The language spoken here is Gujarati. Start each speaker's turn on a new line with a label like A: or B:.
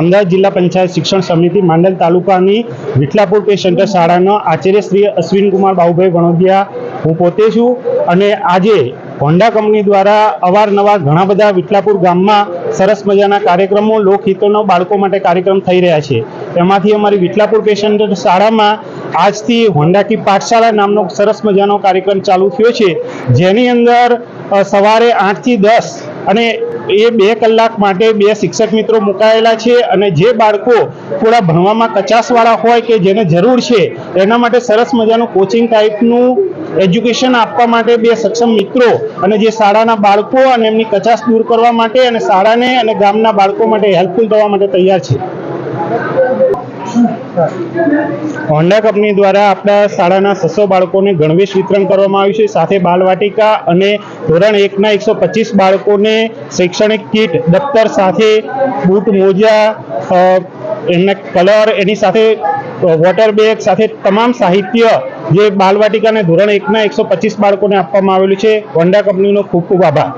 A: અમદાવાદ જિલ્લા પંચાયત શિક્ષણ સમિતિ માંડલ તાલુકાની વિઠલાપુર પે સેન્ટર શાળાનો આચાર્ય શ્રી અશ્વિનકુમાર બાબુભાઈ ગણોદિયા હું પોતે છું અને આજે હોન્ડા કંપની દ્વારા અવારનવાર ઘણા બધા વિઠલાપુર ગામમાં સરસ મજાના કાર્યક્રમો, લોકહિતોનો બાળકો માટે કાર્યક્રમ થઈ રહ્યા છે. તેમાંથી અમારી વિઠલાપુર પેશન્ટ શાળામાં આજથી હોન્ડા કી પાઠશાળા નામનો સરસ મજાનો કાર્યક્રમ ચાલુ થયો છે. જેની અંદર સવારે આઠથી દસ અને એ બે કલાક માટે બે શિક્ષક મિત્રો મુકાયેલા છે અને જે બાળકો થોડા ભણવામાં કચાસવાળા હોય કે જેને જરૂર છે, એના માટે સરસ મજાનું કોચિંગ ટાઈપનું એજ્યુકેશન આપવા માટે બે સક્ષમ મિત્રો અને જે શાળાના બાળકો અને એમની કચાસ દૂર કરવા માટે અને શાળાને અને ગામના બાળકો માટે હેલ્પફુલ થવા માટે તૈયાર છે. હોન્ડા કંપની દ્વારા આપણા શાળાના છસો બાળકોને ગણવેશ વિતરણ કરવામાં આવ્યું છે. સાથે બાલવાટિકા અને ધોરણ એકના એકસો પચીસ બાળકોને શૈક્ષણિક કીટ, દફતર સાથે બૂટ, મોજા એમના કલર, એની સાથે વોટર બેગ સાથે તમામ સાહિત્ય જે બાલવાટિકાને ધોરણ એકના એકસો પચીસ બાળકોને આપવામાં આવેલું છે. હોન્ડા કંપનીનો ખૂબ ખૂબ આભાર.